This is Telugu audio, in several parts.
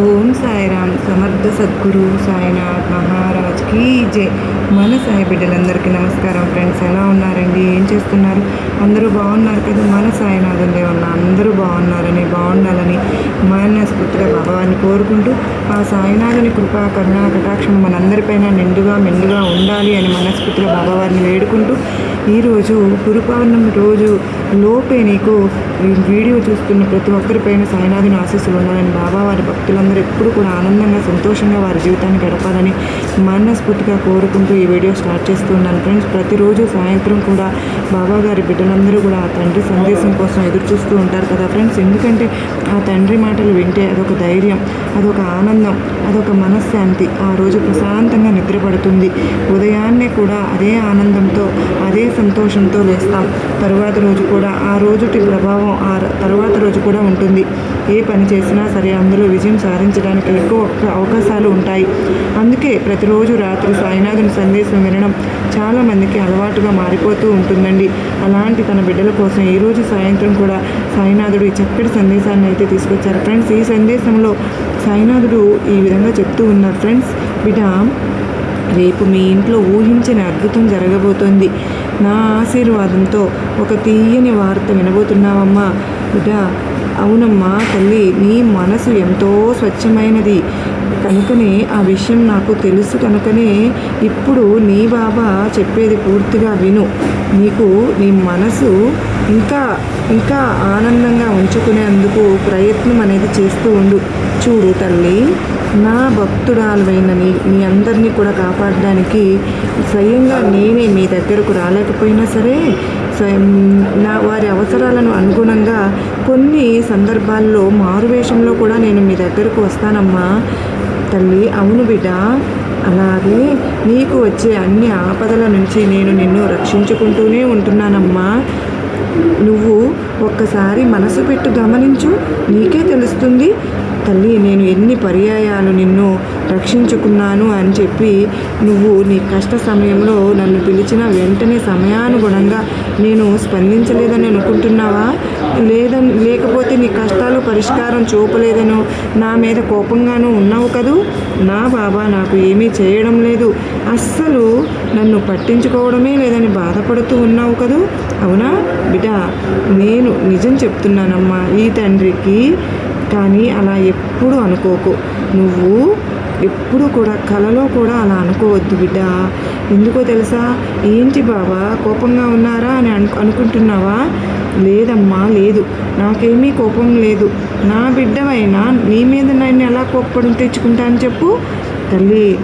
ఓం సాయిరామ్ సమర్థ సద్గురు సాయినాథ్ మహారాజ్ కీ జై. మన సాయి బిడ్డలందరికీ నమస్కారం ఫ్రెండ్స్ ఎలా ఉన్నారండి? ఏం చేస్తున్నారు? అందరూ బాగున్నారు కదా? మన సాయినాథుని ఉన్న అందరూ బాగున్నారని బాగుండాలని మనస్ఫూర్తిగా భగవాన్ని కోరుకుంటూ ఆ సాయినాథుని కృపా కరుణా కటాక్షం మనందరిపైన నిండుగా మెండుగా ఉండాలి అని మనస్ఫూర్తిగా భగవాన్ని వేడుకుంటూ ఈరోజు గురు పౌర్ణమి రోజు లోపే నీకు వీడియో చూస్తున్న ప్రతి ఒక్కరిపైన సాయినాథుని ఆశీస్సులు ఉండాలని బాబావారి భక్తుల భక్తులందరూ ఎప్పుడు కూడా ఆనందంగా సంతోషంగా వారి జీవితాన్ని గడపాలని మనస్ఫూర్తిగా కోరుకుంటూ ఈ వీడియో స్టార్ట్ చేస్తూ ఉన్నాను. ఫ్రెండ్స్ ప్రతిరోజు సాయంత్రం కూడా బాబా గారి బిడ్డలందరూ కూడా ఆ తండ్రి సందేశం కోసం ఎదురు చూస్తూ ఉంటారు కదా ఫ్రెండ్స్. ఎందుకంటే ఆ తండ్రి మాటలు వింటే అదొక ధైర్యం అదొక ఆనందం అదొక మనశ్శాంతి. ఆ రోజు ప్రశాంతంగా నిద్రపడుతుంది. ఉదయాన్నే కూడా అదే ఆనందంతో అదే సంతోషంతో లేస్తాం. తరువాత రోజు కూడా ఆ రోజుటి ప్రభావం ఆ తర్వాత తరువాత రోజు కూడా ఉంటుంది. ఏ పని చేసినా సరే అందులో విజయం సాధించడానికి ఎక్కువ ఒక్క అవకాశాలు ఉంటాయి. అందుకే ప్రతిరోజు రాత్రి సాయినాథుని సందేశం వినడం చాలామందికి అలవాటుగా మారిపోతూ ఉంటుందండి. అలాంటి తన బిడ్డల కోసం ఈరోజు సాయంత్రం కూడా సాయినాథుడు ఈ చక్కటి సందేశాన్ని అయితే తీసుకొచ్చారు. ఫ్రెండ్స్ ఈ సందేశంలో సాయినాథుడు ఈ విధంగా చెప్తూ ఉన్నారు. ఫ్రెండ్స్ బిడ్డ రేపు మీ ఇంట్లో ఊహించని అద్భుతం జరగబోతోంది. నా ఆశీర్వాదంతో ఒక తీయని వార్త వినబోతున్నావమ్మా. బిడ్డ అవునమ్మా తల్లి నీ మనసు ఎంతో స్వచ్ఛమైనది. కనుకనే ఆ విషయం నాకు తెలుసు కనుకనే ఇప్పుడు నీ బాబా చెప్పేది పూర్తిగా విను. నీకు నీ మనసు ఇంకా ఇంకా ఆనందంగా ఉంచుకునేందుకు ప్రయత్నం అనేది చేస్తూ ఉండు. చూడు తల్లి నా భక్తురాలైన నీ మీ అందరినీ కూడా కాపాడడానికి స్వయంగా నేనే మీ దగ్గరకు రాలేకపోయినా సరే నా వారి అవసరాలను అనుగుణంగా కొన్ని సందర్భాల్లో మారువేషంలో కూడా నేను మీ దగ్గరకు వస్తానమ్మా. తల్లి అవును బిడ్డ. అలాగే నీకు వచ్చే అన్ని ఆపదల నుంచి నేను నిన్ను రక్షించుకుంటూనే ఉంటున్నానమ్మా. నువ్వు ఒక్కసారి మనసు పెట్టు గమనించు. నీకే తెలుస్తుంది తల్లి నేను ఎన్ని పర్యాయాలు నిన్ను రక్షించుకున్నాను అని చెప్పి నువ్వు నీ కష్ట సమయంలో నన్ను పిలిచిన వెంటనే సమయానుగుణంగా నేను స్పందించలేదని అనుకుంటున్నావా? లేదని లేకపోతే నీ కష్టాలు పరిష్కారం చూపలేదనో? నా మీద కోపంగానూ ఉన్నావు కదూ? నా బాబా నాకు ఏమీ చేయడం లేదు. అస్సలు నన్ను పట్టించుకోవడమే లేదని బాధపడుతూ ఉన్నావు కదూ? అవునా? బిడ్డ నేను నిజం చెప్తున్నానమ్మా ఈ తండ్రికి కానీ అలా ఎప్పుడు అనుకోకు. నువ్వు ఎప్పుడు కూడా కలలో కూడా అలా అనుకోవద్దు బిడ్డ. ఎందుకో తెలుసా? ఏంటి బాబా కోపంగా ఉన్నారా అని అను అనుకుంటున్నావా? లేదమ్మా లేదు. నాకేమీ కోపం లేదు. నా బిడ్డవైనా నీ మీద నన్ను ఎలా కోప్పడం తెచ్చుకుంటాను చెప్పు. తల్లి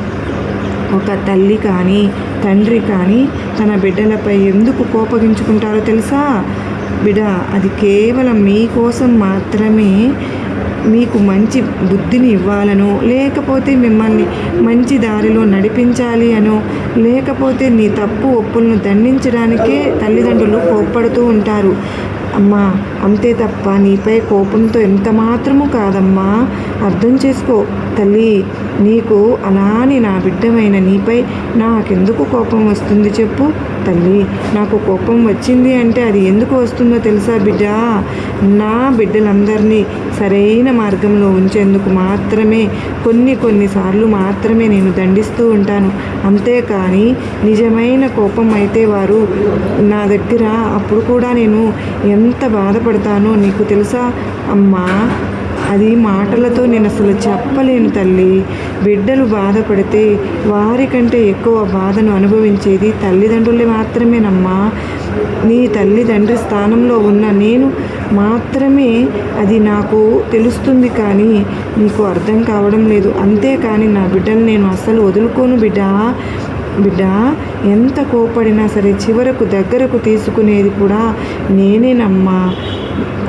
ఒక తల్లి కానీ తండ్రి కానీ తన బిడ్డలపై ఎందుకు కోపగించుకుంటారో తెలుసా? బిడ అది కేవలం మీకోసం మాత్రమే మీకు మంచి బుద్ధిని ఇవ్వాలనో లేకపోతే మిమ్మల్ని మంచి దారిలో నడిపించాలి అనో లేకపోతే నీ తప్పు ఒప్పులను దండించడానికే తల్లిదండ్రులు కోప్పడుతూ ఉంటారు. అమ్మా అంతే తప్ప నీపై కోపంతో ఎంత మాత్రము కాదమ్మా. అర్థం చేసుకో తల్లి. నీకు అలాని నా బిడ్డమైన నీపై నాకెందుకు కోపం వస్తుంది చెప్పు. తల్లి నాకు కోపం వచ్చింది అంటే అది ఎందుకు వస్తుందో తెలుసా బిడ్డ? నా బిడ్డలందరినీ సరైన మార్గంలో ఉంచేందుకు మాత్రమే కొన్ని కొన్నిసార్లు మాత్రమే నేను దండిస్తూ ఉంటాను. అంతేకాని నిజమైన కోపం అయితే వారు నా దగ్గర అప్పుడు కూడా నేను ఎంత బాధపడతానో నీకు తెలుసా అమ్మా? అది మాటలతో నేను అసలు చెప్పలేను తల్లి. బిడ్డలు బాధపడితే వారికంటే ఎక్కువ బాధను అనుభవించేది తల్లిదండ్రులే మాత్రమేనమ్మా. నీ తల్లిదండ్రి స్థానంలో ఉన్న నేను మాత్రమే. అది నాకు తెలుస్తుంది కానీ నీకు అర్థం కావడం లేదు. అంతేకాని నా బిడ్డను నేను అస్సలు వదులుకోను బిడ్డ. బిడ్డ ఎంత కోపడినా సరే చివరకు దగ్గరకు తీసుకునేది కూడా నేనేనమ్మా.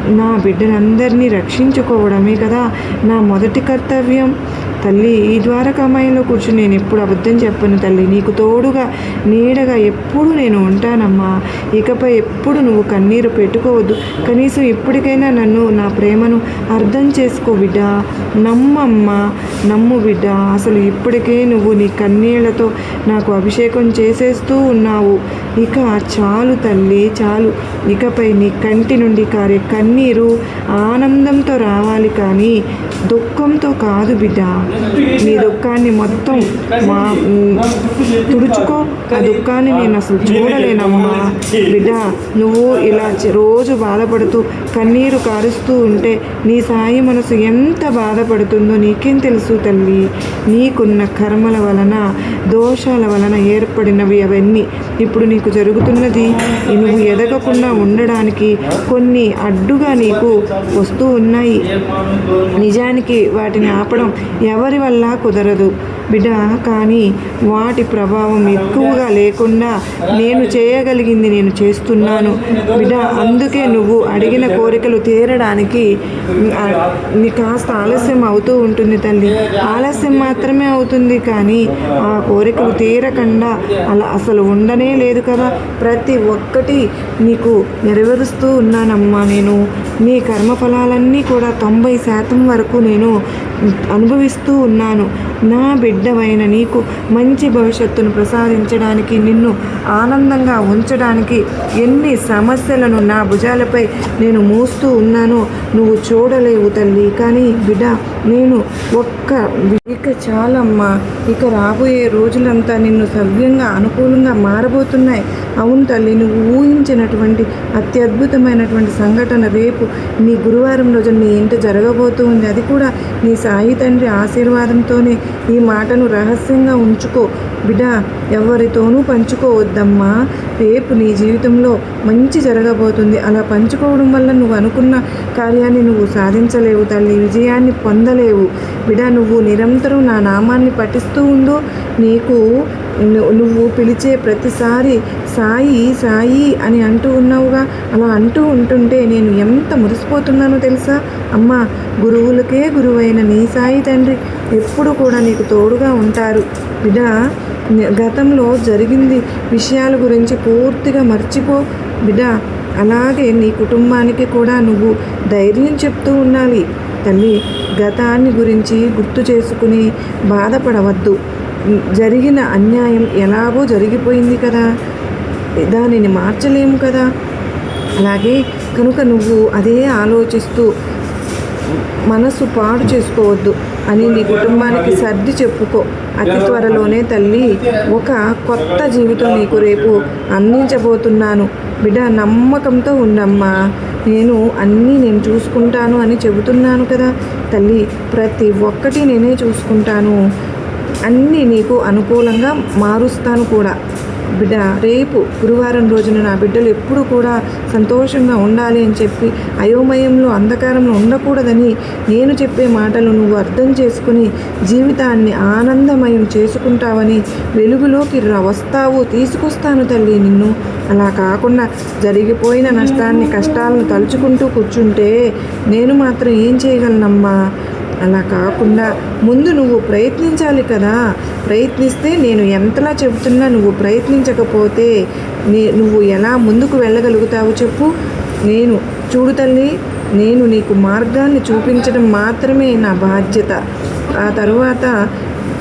నా బిడ్డలందరినీ రక్షించుకోవడమే కదా నా మొదటి కర్తవ్యం. తల్లి ఈ ద్వారకామాయంలో కూర్చుని నేను ఎప్పుడు అబద్ధం చెప్పను తల్లి. నీకు తోడుగా నీడగా ఎప్పుడు నేను ఉంటానమ్మా. ఇకపై ఎప్పుడు నువ్వు కన్నీరు పెట్టుకోవద్దు. కనీసం ఇప్పటికైనా నన్ను నా ప్రేమను అర్థం చేసుకో బిడ్డ. నమ్మమ్మా నమ్ము బిడ్డ. అసలు ఇప్పటికే నువ్వు నీ కన్నీళ్ళతో నాకు అభిషేకం చేసేస్తూ ఉన్నావు. ఇక చాలు తల్లి చాలు. ఇకపై నీ కంటి నుండి కారే కన్నీరు ఆనందంతో రావాలి కానీ దుఃఖంతో కాదు బిడ్డ. నీ దుఃఖాన్ని మొత్తం మా తుడుచుకో ఆ దుఃఖాన్ని నేను అసలు చూడలేనమ్మా. బిడ్డ నువ్వు ఇలా రోజు బాధపడుతూ కన్నీరు కారుస్తూ ఉంటే నీ సాయి మనసు ఎంత బాధపడుతుందో నీకేం తెలుసు తల్లి? నీకున్న కర్మల వలన దోషాల వలన ఏర్పడినవి అవన్నీ ఇప్పుడు నీకు జరుగుతున్నది. నువ్వు ఎదగకుండా ఉండడానికి కొన్ని అడ్డుగా నీకు వస్తూ ఉన్నాయి. నిజానికి వాటిని ఆపడం ఎవరి వల్ల కుదరదు. బిడ్డ కానీ వాటి ప్రభావం ఎక్కువగా లేకుండా నేను చేయగలిగింది నేను చేస్తున్నాను. బిడ్డ అందుకే నువ్వు అడిగిన కోరికలు తీరడానికి నీ కాస్త ఆలస్యం అవుతూ ఉంటుంది తల్లి. ఆలస్యం మాత్రమే అవుతుంది కానీ ఆ కోరికలు తీరకుండా అలా అసలు ఉండనే లేదు కదా. ప్రతి ఒక్కటి నీకు నెరవేరుస్తూ ఉన్నానమ్మా నేను. నీ కర్మఫలాలన్నీ కూడా తొంభై శాతం వరకు నేను అనుభవిస్తూ ఉన్నాను. నా బిడ్డవైన నీకు మంచి భవిష్యత్తును ప్రసాదించడానికి నిన్ను ఆనందంగా ఉంచడానికి ఎన్ని సమస్యలను నా భుజాలపై నేను మోస్తూ ఉన్నానో నువ్వు చూడలేవు తల్లి. కానీ బిడ్డ నేను ఒక్క ఇక చాలమ్మా. ఇక రాబోయే రోజులంతా నిన్ను సవ్యంగా అనుకూలంగా మారబోతున్నాయి. అవును తల్లి నువ్వు ఊహించినటువంటి అత్యద్భుతమైనటువంటి సంఘటన రేపు నీ గురువారం రోజు నీ ఇంట జరగబోతూ ఉంది. అది కూడా నీ సాయి తండ్రి ఆశీర్వాదంతోనే. ఈ మాటను రహస్యంగా ఉంచుకో. బిడ్డ ఎవరితోనూ పంచుకోవద్దమ్మా. రేపు నీ జీవితంలో మంచి జరగబోతుంది. అలా పంచుకోవడం వల్ల నువ్వు అనుకున్న కార్యాన్ని నువ్వు సాధించలేవు తల్లి. విజయాన్ని పొందలేవు. బిడ నువ్వు నిరంతరం నా నామాన్ని పఠిస్తూ ఉండు. నీకు నువ్వు పిలిచే ప్రతిసారి సాయి సాయి అని అంటూ ఉన్నావుగా. అలా అంటూ ఉంటుంటే నేను ఎంత మురిసిపోతున్నానో తెలుసా? అమ్మ గురువులకే గురువైన నీ సాయి తండ్రి ఎప్పుడు కూడా నీకు తోడుగా ఉంటారు. బిడ్డ గతంలో జరిగింది విషయాల గురించి పూర్తిగా మర్చిపో. బిడ్డ అలాగే నీ కుటుంబానికి కూడా నువ్వు ధైర్యం చెప్తూ ఉండాలి. తల్లి గతాన్ని గురించి గుర్తు చేసుకుని బాధపడవద్దు. జరిగిన అన్యాయం ఎలాగో జరిగిపోయింది కదా. దానిని మార్చలేము కదా. అలాగే కనుక నువ్వు అదే ఆలోచిస్తూ మనసు పాడు చేసుకోవద్దు అని నీ కుటుంబానికి సర్ది చెప్పుకో. అతి త్వరలోనే తల్లి ఒక కొత్త జీవితం నీకు రేపు అందించబోతున్నాను. బిడ్డ నమ్మకంతో ఉండమ్మా నేను అన్నీ నేను చూసుకుంటాను అని చెబుతున్నాను కదా. తల్లి ప్రతి ఒక్కటి నేనే చూసుకుంటాను. అన్నీ నీకు అనుకూలంగా మారుస్తాను కూడా. బిడ్డ రేపు గురువారం రోజున నా బిడ్డలు ఎప్పుడు కూడా సంతోషంగా ఉండాలి అని చెప్పి అయోమయంలో అంధకారంలో ఉండకూడదని నేను చెప్పే మాటలు నువ్వు అర్థం చేసుకుని జీవితాన్ని ఆనందమయం చేసుకుంటావని వెలుగులోకి రా వస్తావు తీసుకొస్తాను తల్లి నిన్ను. అలా కాకుండా జరిగిపోయిన నష్టాన్ని కష్టాలను తలుచుకుంటూ కూర్చుంటే నేను మాత్రం ఏం చేయగలనమ్మా? అలా కాకుండా ముందు నువ్వు ప్రయత్నించాలి కదా. ప్రయత్నిస్తే నేను ఎంతలా చెబుతున్నా నువ్వు ప్రయత్నించకపోతే నీ నువ్వు ఎలా ముందుకు వెళ్ళగలుగుతావు చెప్పు. నేను చూడు తల్లి నేను నీకు మార్గాన్ని చూపించడం మాత్రమే నా బాధ్యత. ఆ తరువాత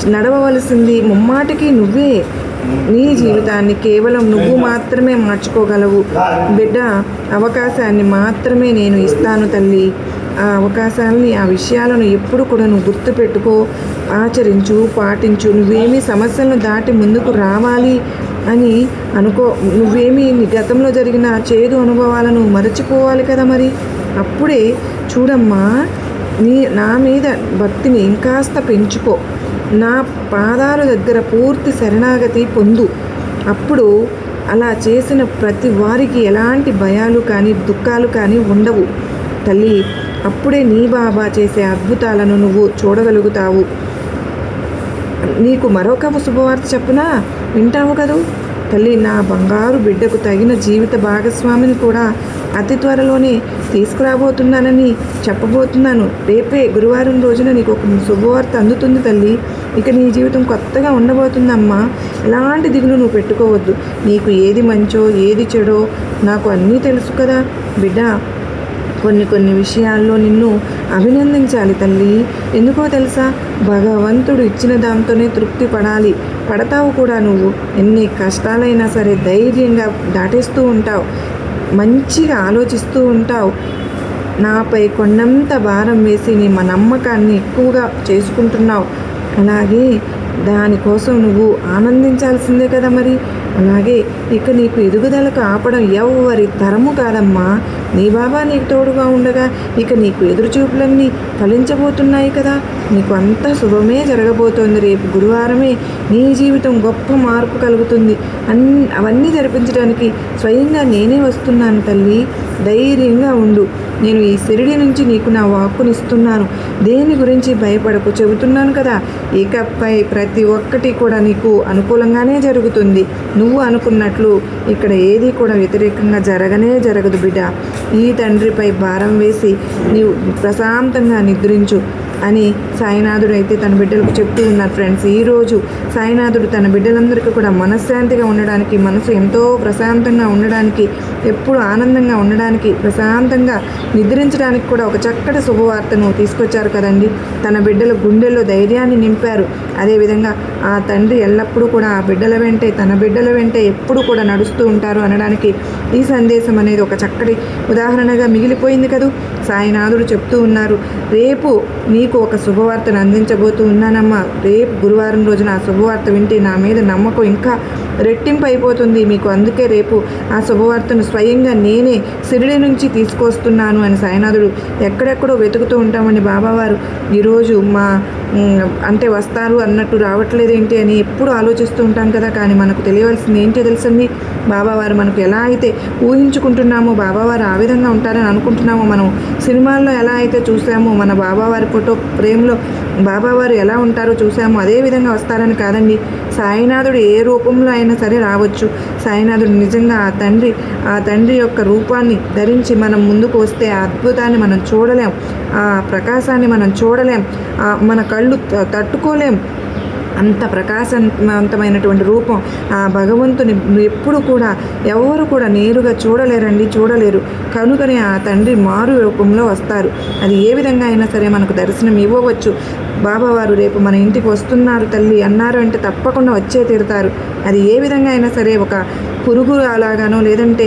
నడవవలసింది ముమ్మాటికి నువ్వే. నీ జీవితాన్ని కేవలం నువ్వు మాత్రమే మార్చుకోగలవు. బిడ్డ అవకాశాన్ని మాత్రమే నేను ఇస్తాను తల్లి. ఆ అవకాశాలని ఆ విషయాలను ఎప్పుడు కూడా నువ్వు గుర్తుపెట్టుకో ఆచరించు పాటించు. నువ్వేమీ సమస్యలను దాటి ముందుకు రావాలి అని అనుకో. నువ్వేమీ నీ గతంలో జరిగిన చేదు అనుభవాలను మరచిపోవాలి కదా మరి? అప్పుడే చూడమ్మా నీ నా మీద భక్తిని ఇంకాస్త పెంచుకో. నా పాదాల దగ్గర పూర్తి శరణాగతి పొందు. అప్పుడు అలా చేసిన ప్రతి వారికి ఎలాంటి భయాలు కానీ దుఃఖాలు కానీ ఉండవు. తల్లి అప్పుడే నీ బాబా చేసే అద్భుతాలను నువ్వు చూడగలుగుతావు. నీకు మరొక శుభవార్త చెప్పునా? వింటావు కదూ? తల్లి నా బంగారు బిడ్డకు తగిన జీవిత భాగస్వామిని కూడా అతి త్వరలోనే తీసుకురాబోతున్నానని చెప్పబోతున్నాను. రేపే గురువారం రోజున నీకు ఒక శుభవార్త అందుతుంది తల్లి. ఇక నీ జీవితం కొత్తగా ఉండబోతుందమ్మా. ఎలాంటి దిగులు నువ్వు పెట్టుకోవద్దు. నీకు ఏది మంచో ఏది చెడో నాకు అన్నీ తెలుసు కదా. బిడ్డ కొన్ని కొన్ని విషయాల్లో నిన్ను అభినందించాలి తల్లి. ఎందుకో తెలుసా? భగవంతుడు ఇచ్చిన దాంతోనే తృప్తి పడాలి. పడతావు కూడా నువ్వు. ఎన్ని కష్టాలైనా సరే ధైర్యంగా దాటేస్తూ ఉంటావు. మంచిగా ఆలోచిస్తూ ఉంటావు. నాపై కొండంత భారం వేసి నీ మా నమ్మకాన్ని ఎక్కువగా చేసుకుంటున్నావు. అలాగే దానికోసం నువ్వు ఆనందించాల్సిందే కదా మరి. అలాగే ఇక నీకు ఎదుగుదలకు ఆపడం ఎవరి తరము కాదమ్మా. నీ బాబా నీకు తోడుగా ఉండగా ఇక నీకు ఎదురుచూపులన్నీ ఫలించబోతున్నాయి కదా. నీకు అంతా శుభమే జరగబోతోంది రేపు గురువారమే. నీ జీవితం గొప్ప మార్పు కలుగుతుంది. అన్ అవన్నీ జరిపించడానికి స్వయంగా నేనే వస్తున్నాను తల్లి. ధైర్యంగా ఉండు. నేను ఈ సిరిడి నుంచి నీకు నా వాక్కునిస్తున్నాను. దేని గురించి భయపడకు చెబుతున్నాను కదా. ఇకపై ప్రతి ఒక్కటి కూడా నీకు అనుకూలంగానే జరుగుతుంది. నువ్వు అనుకున్నట్టు అనుకున్నట్లు ఇక్కడ ఏది కూడా వ్యతిరేకంగా జరగనే జరగదు బిడ్డ. ఈ తండ్రిపై భారం వేసి నీవు ప్రశాంతంగా నిద్రించు. అని సాయినాథుడు అయితే తన బిడ్డలకు చెప్తూ ఉన్నారు ఫ్రెండ్స్. ఈరోజు సాయినాథుడు తన బిడ్డలందరికీ కూడా మనశ్శాంతిగా ఉండడానికి మనసు ఎంతో ప్రశాంతంగా ఉండడానికి ఎప్పుడు ఆనందంగా ఉండడానికి ప్రశాంతంగా నిద్రించడానికి కూడా ఒక చక్కటి శుభవార్తను తీసుకొచ్చారు కదండి. తన బిడ్డల గుండెల్లో ధైర్యాన్ని నింపారు. అదేవిధంగా ఆ తండ్రి ఎల్లప్పుడూ కూడా ఆ బిడ్డల వెంటే తన బిడ్డల వెంటే ఎప్పుడు కూడా నడుస్తూ ఉంటారు అనడానికి ఈ సందేశం అనేది ఒక చక్కటి ఉదాహరణగా మిగిలిపోయింది కదూ. సాయినాథుడు చెప్తూ ఉన్నారు రేపు నీకు ఒక శుభవార్తను అందించబోతూ ఉన్నానమ్మా. రేపు గురువారం రోజున ఆ శుభవార్త వింటే నా మీద నమ్మకం ఇంకా రెట్టింపు అయిపోతుంది మీకు. అందుకే రేపు ఆ శుభవార్తను స్వయంగా నేనే సిరిడి నుంచి తీసుకొస్తున్నాను అని సాయినాథుడు ఎక్కడెక్కడో వెతుకుతూ ఉంటామని బాబావారు. ఈరోజు మా అంటే వస్తారు అన్నట్టు రావట్లేదు ఏంటి అని ఎప్పుడు ఆలోచిస్తూ ఉంటాం కదా కానీ మనకు తెలియవలసింది ఏంటో తెలిసింది బాబావారు మనకు ఎలా అయితే ఊహించుకుంటున్నామో బాబావారు ఆ విధంగా ఉంటారని అనుకుంటున్నామో మనం సినిమాల్లో ఎలా అయితే చూసామో మన బాబావారి ఫోటో ఫ్రేమ్లో బాబావారు ఎలా ఉంటారో చూసాము. అదే విధంగా వస్తారని కాదండి. సాయినాథుడు ఏ రూపంలో అయినా సరే రావచ్చు. సాయినాథుడు నిజంగా ఆ తండ్రి ఆ తండ్రి యొక్క రూపాన్ని ధరించి మనం ముందుకు వస్తే ఆ అద్భుతాన్ని మనం చూడలేం. ఆ ప్రకాశాన్ని మనం చూడలేం. ఆ మన కళ్ళు తట్టుకోలేం. అంత ప్రకాశవంతమైనటువంటి రూపం ఆ భగవంతుని ఎప్పుడు కూడా ఎవరు కూడా నేరుగా చూడలేరండి చూడలేరు. కనుకనే ఆ తండ్రి మారు రూపంలో వస్తారు. అది ఏ విధంగా అయినా సరే మనకు దర్శనం ఇవ్వవచ్చు. బాబావారు రేపు మన ఇంటికి వస్తున్నారు తల్లి అన్నారు అంటే తప్పకుండా వచ్చే తీరుతారు. అది ఏ విధంగా అయినా సరే ఒక పురుగు లాగానో లేదంటే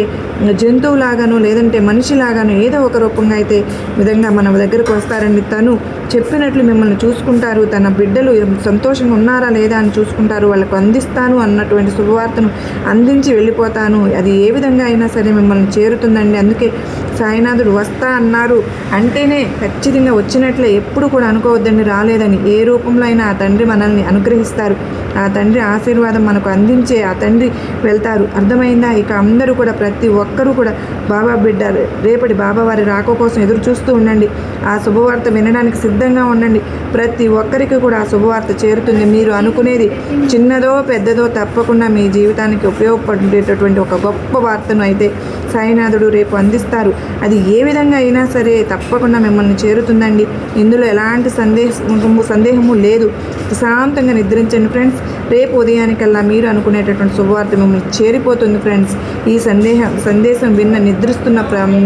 జంతువులాగానో లేదంటే మనిషిలాగానో ఏదో ఒక రూపంగా అయితే విధంగా మన దగ్గరకు వస్తారండి తను చెప్పినట్లు మిమ్మల్ని చూసుకుంటారు. తన బిడ్డలు సంతోషంగా ఉన్నారా లేదా అని చూసుకుంటారు. వాళ్ళకు అందిస్తాను అన్నటువంటి శుభవార్తను అందించి వెళ్ళిపోతాను. అది ఏ విధంగా అయినా సరే మిమ్మల్ని చేరుతుందండి. అందుకే సాయినాథుడు వస్తా అన్నారు. అంటేనే ఖచ్చితంగా వచ్చినట్లే ఎప్పుడు కూడా అనుకోవద్దండి. రాలేదని ఏ రూపంలో అయినా ఆ తండ్రి మనల్ని అనుగ్రహిస్తారు. ఆ తండ్రి ఆశీర్వాదం మనకు అందించే ఆ తండ్రి వెళ్తారు. అర్థమైందా? ఇక అందరూ కూడా ప్రతి ఒక్కరూ కూడా బాబా బిడ్డ రేపటి బాబా వారి రాక కోసం ఎదురు చూస్తూ ఉండండి. ఆ శుభవార్త వినడానికి సిద్ధంగా ఉండండి. ప్రతి ఒక్కరికి కూడా ఆ శుభవార్త చేరుతుంది. మీరు అనుకునేది చిన్నదో పెద్దదో తప్పకుండా మీ జీవితానికి ఉపయోగపడేటటువంటి ఒక గొప్ప వార్తను అయితే సాయినాథుడు రేపు అందిస్తారు. అది ఏ విధంగా అయినా సరే తప్పకుండా మిమ్మల్ని చేరుతుందండి. ఇందులో ఎలాంటి సందేహము సందేహము లేదు. ప్రశాంతంగా నిద్రించండి ఫ్రెండ్స్. రేపు ఉదయానికల్లా మీరు అనుకునేటటువంటి శుభవార్త మిమ్మల్ని చేరిపోతుంది ఫ్రెండ్స్. ఈ సందేహం సందేశం విన్న నిద్రిస్తున్న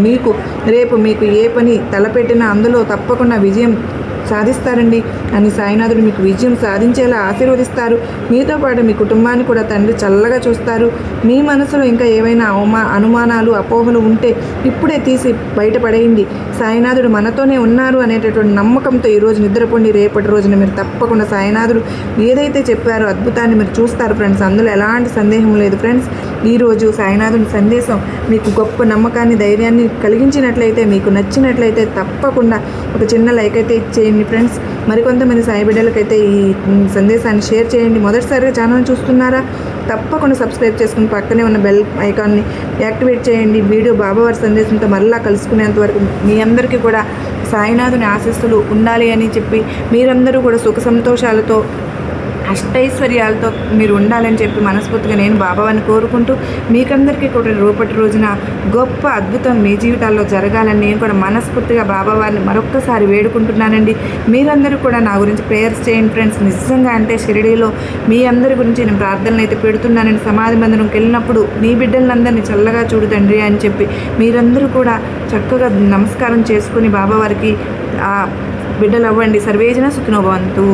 మీకు రేపు మీకు ఏ పని తలపెట్టినా అందులో తప్పకుండా విజయం సాధిస్తారండి. అని సాయినాథుడు మీకు విజయం సాధించేలా ఆశీర్వదిస్తారు. మీతో పాటు మీ కుటుంబాన్ని కూడా తండ్రి చల్లగా చూస్తారు. మీ మనసులో ఇంకా ఏవైనా అవమా అనుమానాలు అపోహలు ఉంటే ఇప్పుడే తీసి బయటపడేయండి. సాయినాథుడు మనతోనే ఉన్నారు అనేటటువంటి నమ్మకంతో ఈరోజు నిద్రపోండి. రేపటి రోజున మీరు తప్పకుండా సాయినాథుడు ఏదైతే చెప్పారో అద్భుతాన్ని మీరు చూస్తారు ఫ్రెండ్స్. అందులో ఎలాంటి సందేహం లేదు ఫ్రెండ్స్. ఈరోజు సాయినాథుని సందేశం మీకు గొప్ప నమ్మకాన్ని ధైర్యాన్ని కలిగించినట్లయితే మీకు నచ్చినట్లయితే తప్పకుండా ఒక చిన్న లైక్ అయితే ఇచ్చేయండి ఫ్రెండ్స్. మరికొంత కొంతమంది సాయి బిడ్డలకైతే ఈ సందేశాన్ని షేర్ చేయండి. మొదటిసారిగా ఛానల్ చూస్తున్నారా? తప్పకుండా సబ్స్క్రైబ్ చేసుకుని పక్కనే ఉన్న బెల్ ఐకాన్ని యాక్టివేట్ చేయండి. వీడియో బాబావారి సందేశంతో మరలా కలుసుకునేంత వరకు మీ అందరికీ కూడా సాయినాథుని ఆశీస్సులు ఉండాలి అని చెప్పి మీరందరూ కూడా సుఖ సంతోషాలతో అష్టైశ్వర్యాలతో మీరు ఉండాలని చెప్పి మనస్ఫూర్తిగా నేను బాబావారిని కోరుకుంటూ మీకందరికీ కూడా రేపటి రోజున గొప్ప అద్భుతం మీ జీవితాల్లో జరగాలని నేను కూడా మనస్ఫూర్తిగా బాబావారిని మరొక్కసారి వేడుకుంటున్నానండి. మీరందరూ కూడా నా గురించి ప్రేయర్స్ చేయండి ఫ్రెండ్స్. నిజంగా అంటే షిరిడీలో మీ అందరి గురించి నేను ప్రార్థనలు అయితే పెడుతున్నానని సమాధి మందిరంకి వెళ్ళినప్పుడు మీ బిడ్డలందరినీ చల్లగా చూడు తండ్రి అని చెప్పి మీరందరూ కూడా చక్కగా నమస్కారం చేసుకుని బాబావారికి ఆ బిడ్డలు అవ్వండి. సర్వేజన సుఖినోభవంతు